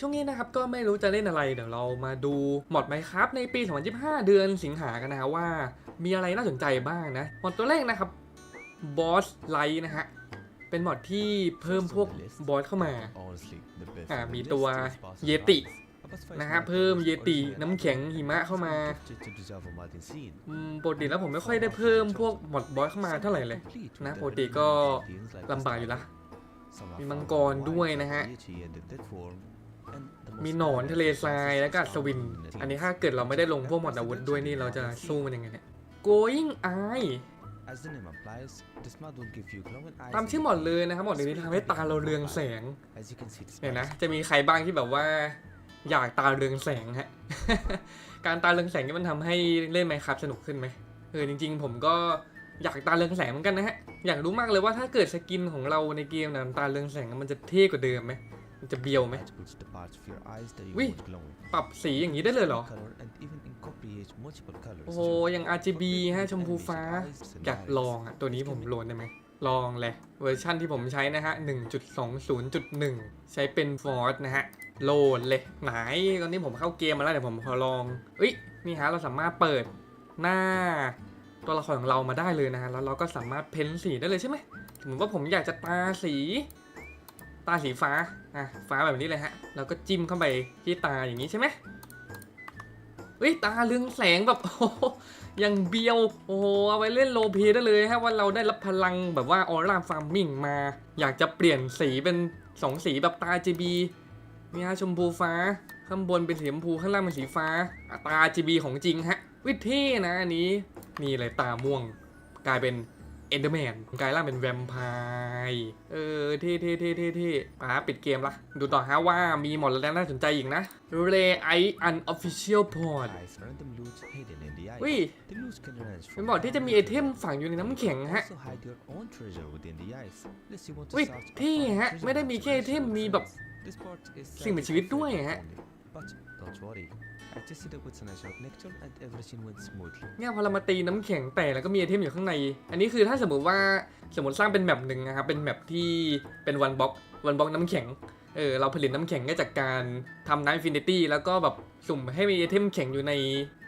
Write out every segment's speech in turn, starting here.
ช่วงนี้นะครับก็ไม่รู้จะเล่นอะไรเดี๋ยวเรามาดูมอดไมครับในปี 2025 เดือนสิงหากันนะฮะว่า มีอะไรน่าสนใจบ้างนะมอดตัวแรกนะครับบอสไลท์นะฮะเป็นมอดที่เพิ่มพวกบอสเข้ามาอ่าอ่ามีมีตัตัววเยเยติตินะนะฮะฮะเพิ่เพิ่มมเยเยติติน้ำน้ำแข็แข็งงหิหิมะมะเข้าเข้ามามาอืมปกติแล้วผมไม่ค่อยได้เพิ่มพวกมอดบอสเข้ามาเท่าไหร่เลยนะนะปปกกติติก็ก็ลำลำบาบากกออยู่ยู่ละละมีมีมัมังงกกรรด้ด้ววยยนะนะฮะฮะ มีหนอนทะเลทรายแล้วก็ก็อัศวิน อันนี้ถ้าเกิดเราไม่ได้ลงพวกกมมออดดอาวุธด้ด้วยนี่นี่เราจะสู้สู้มันยังไงเนี่ย Going Eye ตามชื่อหมอดเลยนะครับหมอดนี้ทำให้ตาเราเรืองแสงเห็นี่ยนะจะมีใครบ้างที่แบบว่า อยากตาเรืองแสงฮะการตาเรืองแสงนี่มันทำให้เล่นไมครับสนุกขึ้นไหมเออจริง ๆ ผมก็อยากตาเรืองแสงเหมือนกันนะฮะอยากรู้มากเลยว่าถ้าเกิดสกินของเราในเกมนะตาเรืองแสงมันจะเท่กว่าเดิมไหม มันจะเบียวไหมวิปรับสีอย่างนี้ได้เลยเหรอ โอ้โอ้โหโหยัยังง RGB ฮะชมพูฟ้า อยากลองอะ ตัวนี้ผมโหลดได้ไหมลองเลยเวอร์ชั่นที่ผมใช้นะฮะ 1.20.1 ใช้เป็นฟอร์ e นะฮะ โหลดเลย ไหนตอนนี้ผมเข้าเกมมาแล้วเดี๋ยวผมขอลองเอ้ยนี่ฮะเราสามารถเปิดหน้า ตัวละครของเรามาได้เลยนะฮะแล้วเราก็สามารถเพ้นสีได้เลยใช่ไหมสมมติว่าผมอยากจะตาสี ตาสีฟ้า อะ ฟ้าแบบนี้เลยฮะ แล้วก็จิ้มเข้าไปที่ตาอย่างนี้ใช่ไหมเฮ้ย ตาเรืองแสงแบบโอ้โหยังเบียว โอ้โห เอาไว้เล่นโลเพได้เลยฮะว่าเราได้รับพลังแบบว่าออร่าฟาร์มมิ่งมา อยากจะเปลี่ยนสีเป็นสองสีแบบตา RGB นี่ฮะชมพูฟ้า ข้างบนเป็นสีชมพูข้างล่างเป็นสีฟ้า ตา RGB ของจริงฮะ วิเท่นะอันนี้ นี่เลยตาม่วง กลายเป็น เอนเดอร์แมนกลายร่างเป็นแวมไพร์เออเท่เท่เท่เท่เท่อะปิดเกมละ ดูต่อฮะว่ามีหมดแล้วน่าสนใจอีกนะ r a i Unofficial Port วิเป็นบอร์ดที่จะมีไอเทมฝังอยู่ในน้ำแข็งฮะวิวิเท่ฮะ ไม่ได้มีแค่ไอเทมมีแบบสิ่งมีชีวิตด้วยฮะ เนี่ยพอเรามาตีน้ำแข็งแต่แล้วก็มีไอเทมอยู่ข้างใน อันนี้คือถ้าสมมติว่าสมมติสร้างเป็นแมปหนึ่งนะครับ เป็นแมปที่เป็นวันบล็อกวันบล็อกน้ำแข็ง เออเราผลิตน้ำแข็งได้จากการทำน้ำอินฟินิตี้แล้วก็แบบสุ่มให้มีไอเทมแข็งอยู่ใน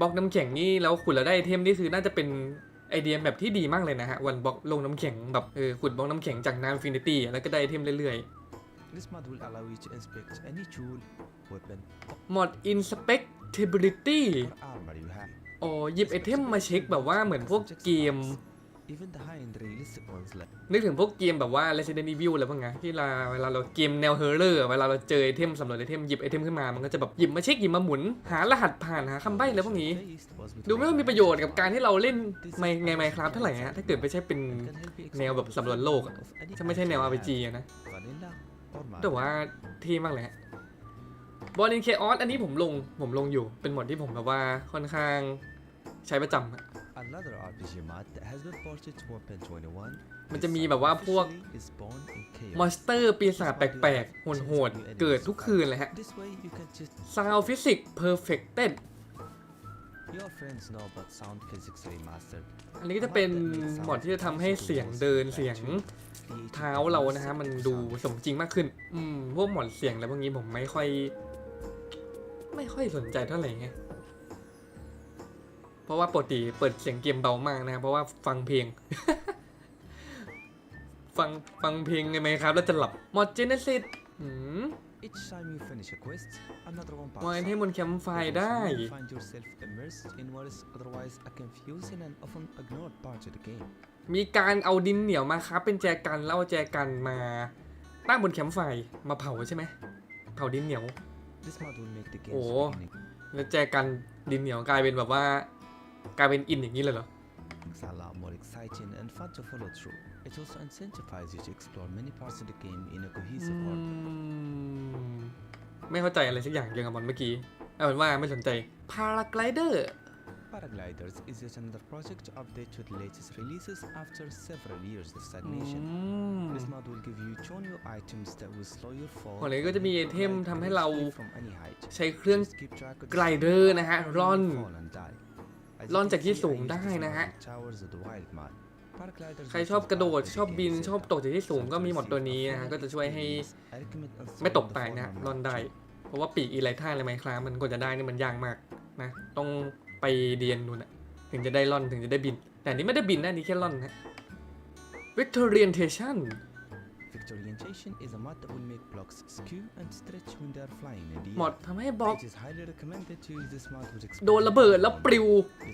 บล็อกน้ำแข็งนี่แล้วขุดแล้วได้ไอเทมนี่คือน่าจะเป็นไอเดียแบบที่ดีมากเลยนะฮะวันบล็อกลงน้ำแข็งแบบเออขุดบล็อกน้ำแข็งจากน้ำอินฟินิตี้แล้วก็ได้ไอเทมเรื่อยๆหมด Stability อ๋อหยิบไอเทมมาเช็คแบบว่าเหมือนพวกเกม นึกถึงพวกเกมแบบว่า Resident Evil อะไรพวกนี้ที่เราเวลาเราเกมแนวเฮอร์เรอร์เวลาเราเจอไอเทมสำรวจไอเทมหยิบไอเทมขึ้นมามันก็จะแบบหยิบมาเช็คหยิบมาหมุน หารหัสผ่านหาคำใบ้อะไรพวกนี้ ดูไม่ว่ามีประโยชน์กับการที่เราเล่นในในไมครับเท่าไหร่ฮะถ้าเกิดไม่ใช่เป็นแนวแบบสำรวจโลกอะถ้าไม่ใช่แนว RPG นะแต่ว่าเท่มากเลยฮะ บอลลินเคออสอันนี้ผมลงผมลงอยู่เป็นหมดที่ผมแบบว่าค่อนข้างใช้ประจำอะมันจะมีแบบว่าพวก มอนสเตอร์ปีศาจแปลกๆโหดๆ เกิดทุกคืนเลยฮะ Sound Physics Perfected อันนี้ก็จะเป็นหมอดที่จะทำให้เสียงเดินเสียงเท้าเรานะฮะ มันดูสมจริงมากขึ้น อืม พวกหมอดเสียงอะไรพวกนี้ผมไม่ค่อย ไม่ค่อยสนใจเท่าไหร่ไงเพราะว่าปกติเปิดเสียงเกมเบามากนะ เพราะว่าฟังเพลง ฟังฟังเพลงไงไหมครับ แล้วจะหลับหมอดเจเนซิสอืมวางให้บนแคมป์ไฟได้มีการเอาดินเหนียวมาครับ เป็นแจกันแล้วเอาแจกันมาตั้งบนแคมป์ไฟมาเผาใช่ไหมเผาดินเหนียว โอ้แล้วแจกันดินเหนียวกลายเป็นแบบว่ากลายเป็นอินอย่างนี้เลยเหรอ a lot more exciting and fun to follow through. It also incentivizes you to explore many parts of the game in a อื cohesive order. มไม่เข้าใจอะไรสักอย่างเกี่ยวกับบอลเมื่อกี้เอาเป็นว่าไม่สนใจพาราไกลเดอร์ Paragliders is yet another project to update to the latest releases after several years of อื stagnation. ม This mod will give you two new items that will slow your fall. คนนี้ก็จะมีไอเทม and ทำให้ prevent เรา you from any height. ใช้เครื่อง Just keep track of the ไกลเดอร์นะฮะ speed ร่อน you fall and die. As you ร่อน can จากที่ see, สู I ง used ได้ this นะ mod ฮะ with Towers of the Wild mod. Paragliders ใคร will ชอบ just กระโดด add to ชอบ the บิน game ชอบ itself. ตกจากที่สูง So ก็ to มีหมด receive ตัว a นี้ full นะฮะก็จะช่วยให้ experience, I recommend ไม่ installing ตก the ตายนะ former ร่อน mod ได้ too. ราะว่าปีกอีไลท่าอะไรไมคลามันกว่าจะได้นี่มันยากมากนะต้อง ไปเรียนดูนะถึงจะได้ล่อนถึงจะได้บิน แต่อันนี้ไม่ได้บินนะอันนี่แค่ล่อนนะ Victorientation Victorientation is a mod that will make blocks skew and stretch when they are flying in the หม air. ดทำให้บล็อก It is highly recommended to use this mod with โดนระเบิดแล้วปลิว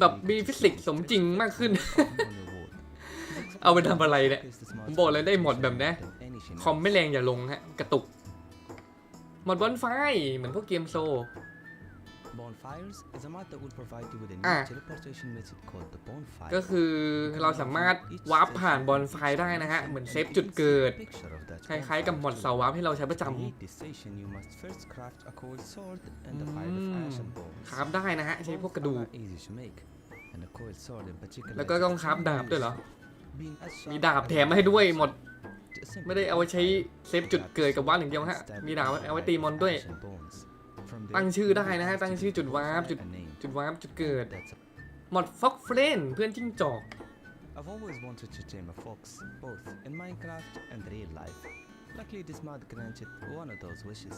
แบบมีฟิสิกส์สมจริงมากขึ้น เอาไปทำอะไรเนี่ยผมบอกเลยได้หมดแบบเนี้ยคอมไม่แรงอย่าลงฮะ กระตุก หมดบอลไฟเหมือนพวกเกมโซ อะ teleportation method called the bonfire. ก็คือเราสามารถวาร์ปผ่านบอลไฟได้นะฮะ เหมือนเซฟจุดเกิด Picture of that คล้ายๆกับหมดเสาวาร์ปที่เราใช้ประ To จำ create this station, you must first craft a cold sword and a pile of อืม ash and bones. คราฟได้นะฮะ ใช้พวกกระดูก Both are easy to make, and a coiled sword in particular แล้วก็ต้องคราฟดาบด้วยเหรอ being as sharp มีดาบ as แถมมาให้ด้วยหมด to assemble ไม่ได้เอาไว้ใช้เซฟจุดเกิดกับว่านอย่างเดียวฮะ มีดาบเอาไว้ตีมอนด้วย ash and bones. From ตั้ง there, ชื่อ you ได้นะฮะ must ตั้งชื่อจุดวาร์ปจุด a name. จุดวาร์ปจุดเกิด That's a หมดฟ็อกเฟรนเพื่อนจิ้งจอก I've always wanted to tame a fox, both in Minecraft and real life. Luckily, this mod granted one of those wishes.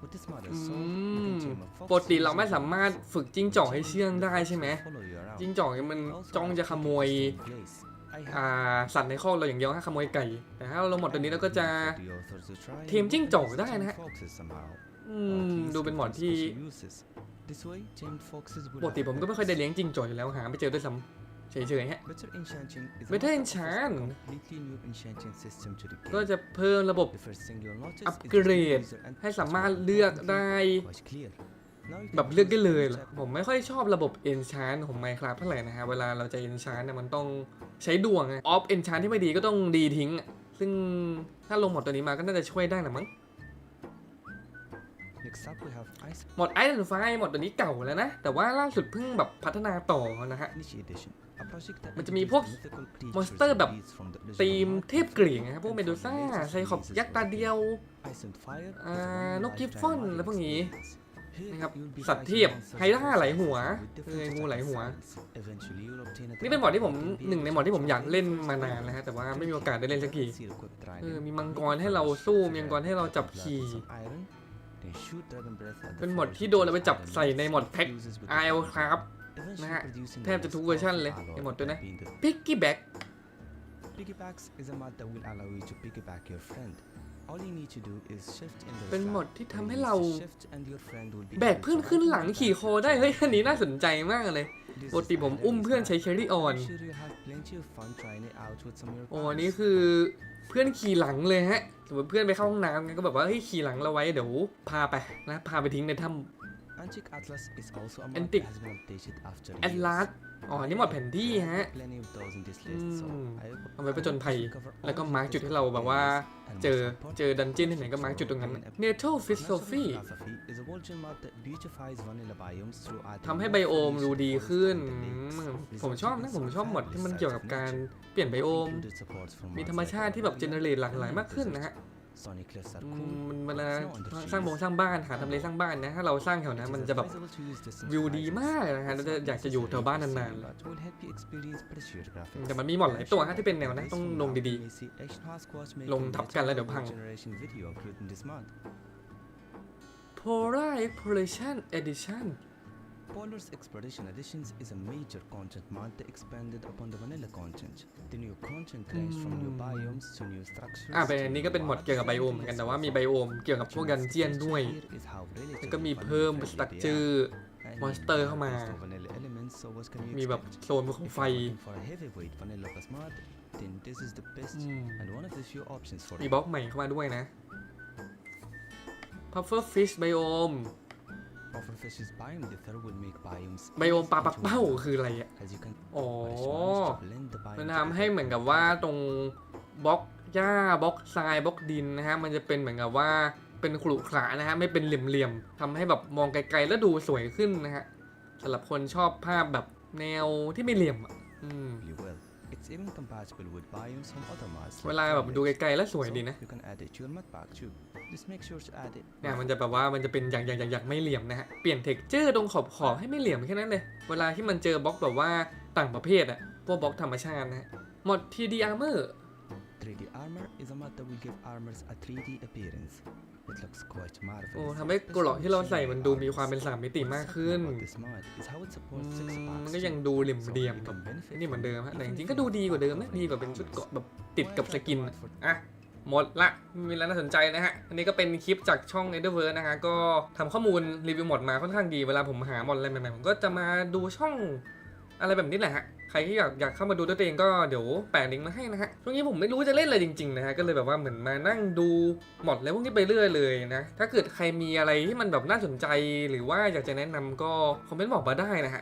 With this mod อื installed, you ม can tame a fox ปกติเรา using ไม่ the สามารถฝึกจิ้งจอกให้เชื่องได้ใช่ไหม follow you around. จิ้งจอกเนี่ยมัน Also, จ้อง I've จะขโมย taken this place. I have อ่าสัตว์ในคอกเราอย่างเดียวฮะขโมยไก่ แต่ถ้าเราหมดตัวนี้เราก็จะ for the authors to try เทียม and จิ้งจอก use ได้ tame นะฮะ foxes somehow. อื or at ม least ดูเป็นหมอด with ที่ special uses. This way, tamed foxes will ปกติ have ผมก็ไม่ค่อยได้เลี้ยงจิ้งจอกอยู่แล้วหาไม่เจอด้วยซ้ำเฉยๆฮะ Better enchanting is a Better mod that offers a enchant. completely new enchanting system to the ก็ game. จะเพิ่มระบบ The first thing you'll notice อัป is เก that ร the ด user and ให้สามารถเลือกได้ quite clear. Now you can แบบเลือกได้ choose เลย each เหรอ tab ผมไม่ค่อยชอบระบบ enchant ของ Minecraft เท่าไหร่นะฮะ เวลาเราจะ enchant เนี่ยมันต้องใช้ดวงไง off enchant ที่ไม่ดีก็ต้องดีทิ้งอะซึ่งถ้าลงหมดตัวนี้มาก็น่าจะช่วยได้นะมั้ง Next up, we have Ice หมด Iron f i หมดตัวนี้เก่าแล้วนะ แต่ว่าล่าสุดเพิ่งแบบพัฒนาต่อนะฮะ Niche Edition. A project that มันจะมี introduced พวก mythical creatures มอนสเตอร์ and แบบ beasts from the original ธีม mod เทพกรีกนะครับพวก and เมดู for ซ่า the latest ไซคอป releases ยักษ์ตา as well. เดียว Ice and Fire อ่า is a one นกกิฟ lifetime ฟอน mod อะไรพวกนี้ experience. Here นะครับ you'll be สัตว์เท fighting พ monsters ไฮด้าไหลหัว with เออ different งูไหล attack หัว styles. Eventually, you'll obtain a นี่เป็นหมอดที่ผม dragon that can be หนึ่งใน able หมอด to ที่ผมอยาก control เล่น different มานานแล้วฮะแต่ว่าไม่มี forces โอกาสได้เล่นสักที Seal equipped เออ dragon. มีมังกรให้เราสู้มีมังกรให้เราจับขี่ Some iron, then shoot dragon breath at the เป็นหมด forest ที่โดนเอาไปจับ and ใส่ในหมด mix แพ็ค fuses with the RL forest, ครับ eventually นะฮะ producing แทบจะ the ทุก most เวอร์ชันเลย powerful ไอหมด alloy ด้วยนะ being the Picky Back Piggybacks is a mod that will allow you to piggyback your friend. All you need to do is shift in the เป็นหมด slot, ที่ where ทำให้ you เรา use the shift and your friend will be แบก able เพื่อน to ขึ้น ride หลัง on ขี่ back. คอได้ เฮ้ย อันนี้น่าสนใจมากเลย This ปกติ is ผม a อุ้ม hilarious เพื่อน mod. ใช้ Carry On I'm sure you have plenty of fun trying it out with some of your โอ้ pals. อันนี้คือเพื่อนขี่หลังเลยฮะ สมมติเพื่อนไปเข้าห้องน้ำกันก็แบบว่าเฮ้ยขี่หลังเราไว้เดี๋ยวพาไปนะพาไปทิ้งในถ้ำ Antique Atlas is also a mod Antique that has been updated after ำแอดลาส years. อ๋ออันนี้หมดแผนที่ฮะ Plenty of those in this list, so อืม I hope- เอาไว้ผจญ I hope ภัย we cover all แล้วก็ of มาร์ก the จุดที่เราแบบว่า areas, and เจอ most เจอดันเจี้ยนที่ไหนก็มาร์กจุดตรงนั้นเนเธอร์ฟิสโซ Natural ฟี Philosophy is a Volgen mod that beautifies vanilla biomes through adding ทำให้ more ไบโอม variation ดู to ดี forests ขึ้น and the อื lakes, มผมชอบนะ resulting in ผมชอบ some หมดที่มัน fabulous เกี่ยวกับ sights of การ nature. เปลี่ยนไบโอม Included support from มี mods ธรรม like ชาติที่แบบ Aurelia เจเนเรตหลากหลายมากขึ้นนะฮะ Sonic cliffs are อื cool. มมันเวลา Snow on the สร้างบง trees. สร้างบ้านหาทำเลสร้างบ้านนะ ถ้าเราสร้างแถวนั้น It is มันจะแบบ advisable to use distant วิวดี horizons. มากนะฮะ It's แล้วจะ not อยากจะอยู่แถวบ้านนาน necessary, but will help you experience prettier ๆ graphics. แต่มันมีหมดหลายตัวฮะที่เป็นแนวนะต้องลงดี You may see Asian Sasquatch ลง making ทับกันแล้วเดี๋ยว retro พัง generation video including this mod. ๆ Polar Exploration Edition Polar's Exploration Editions is a major content mod that expanded upon the vanilla content. The new content range from new อืม biomes to new structures. อ่าเป็น to อันนี้ new ก็เป็นหมด mods เกี่ยวกับไบ and โอมเหมือนกันแต่ว่ามี so ไบ forth. โอมเกี่ยวกับพวกดันเจียนด้วย Here is how แล้วก็ relatively มี vanilla เพิ่ม friendly สตั๊ก they เจอ are. ร์ And monster you เข้ามา have vanilla elements, so what can you มีแบบ expect? โซนภูเขา If ไฟ you're looking for a heavyweight vanilla plus mod, then this is the best อืม and one of the few options for มี you. บล็อกใหม่เข้ามาด้วยนะ Puffer Fish Biome Pufferfish's biome dither will make biomes ไบโอม easy ปลาปัก to เป้า move. คืออะไรอะ As you can อ๋อ manage to blend the biome มัน together. ทำให้เหมือนกับว่าตรงบล็อกหญ้าบล็อกทรายบล็อกดินนะฮะ มันจะเป็นเหมือนกับว่าเป็นขรุขระนะฮะ ไม่เป็นเหลี่ยมๆทำให้แบบมองไกลๆแล้วดูสวยขึ้นนะฮะสำหรับคนชอบภาพแบบแนวที่ไม่เหลี่ยมอะ อืม really well. It's even compatible with biomes from other mods. เว like ลาแบบ Tropics. ดูไกลๆแล้วสวยดี So นะ you can add it to your mod pack too. Just make sure to add it. เนี่ยมันจะแบบว่ามันจะเป็นอย่างอย่างอย่างอย่างไม่เหลี่ยมนะฮะ เปลี่ยนเท็กเจอร์ตรงขอบขอบให้ไม่เหลี่ยมแค่นั้นเลย เวลาที่มันเจอบล็อกแบบว่าต่างประเภทอะพวกบล็อกธรรมชาตินะฮะหมด TD Armor 3D armor is a mod that will give armors a 3D appearance. It looks quite โอ้ marvelous. ทำให้กรอกที่เราใส่มันดูมีความเป็นสามมิติมากขึ้น Something about this mod is how it อื supports six ม packs มันก็ too. ยังดูเหลี่ยม So เดียม you can benefit นี่เหมือน from เดิมฮะ it แต่จ even ริงๆก็ดูดีกว่าเดิมนะ though ดีกว่าเป็น it ชุดเกราะ comes. แบบติดกับ Why ส try กิน to อะ mod for อะ หมดละไม่มีอะไรน่าสนใจนะฮะ อันนี้ก็เป็นคลิปจากช่อง e t h e r v e r s e นะฮะ ก็ทำข้อมูลรีวิวหมดมาค่อนข้างดี เวลาผมหาหมดอะไรใหม่ๆ ผมก็จะมาดูช่อง อะไรแบบนี้แหละฮะใครที่อยากอยากเข้ามาดูด้วยตัวเองก็เดี๋ยวแปะลิงก์มาให้นะฮะช่วงนี้ผมไม่รู้จะเล่นอะไรจริงๆนะฮะก็เลยแบบว่าเหมือนมานั่งดูหมดแล้วพวกนี้ไปเรื่อยเลยนะถ้าเกิดใครมีอะไรที่มันแบบน่าสนใจ หรือว่าอยากจะแนะนำก็คอมเมนต์บอกมาได้นะฮะ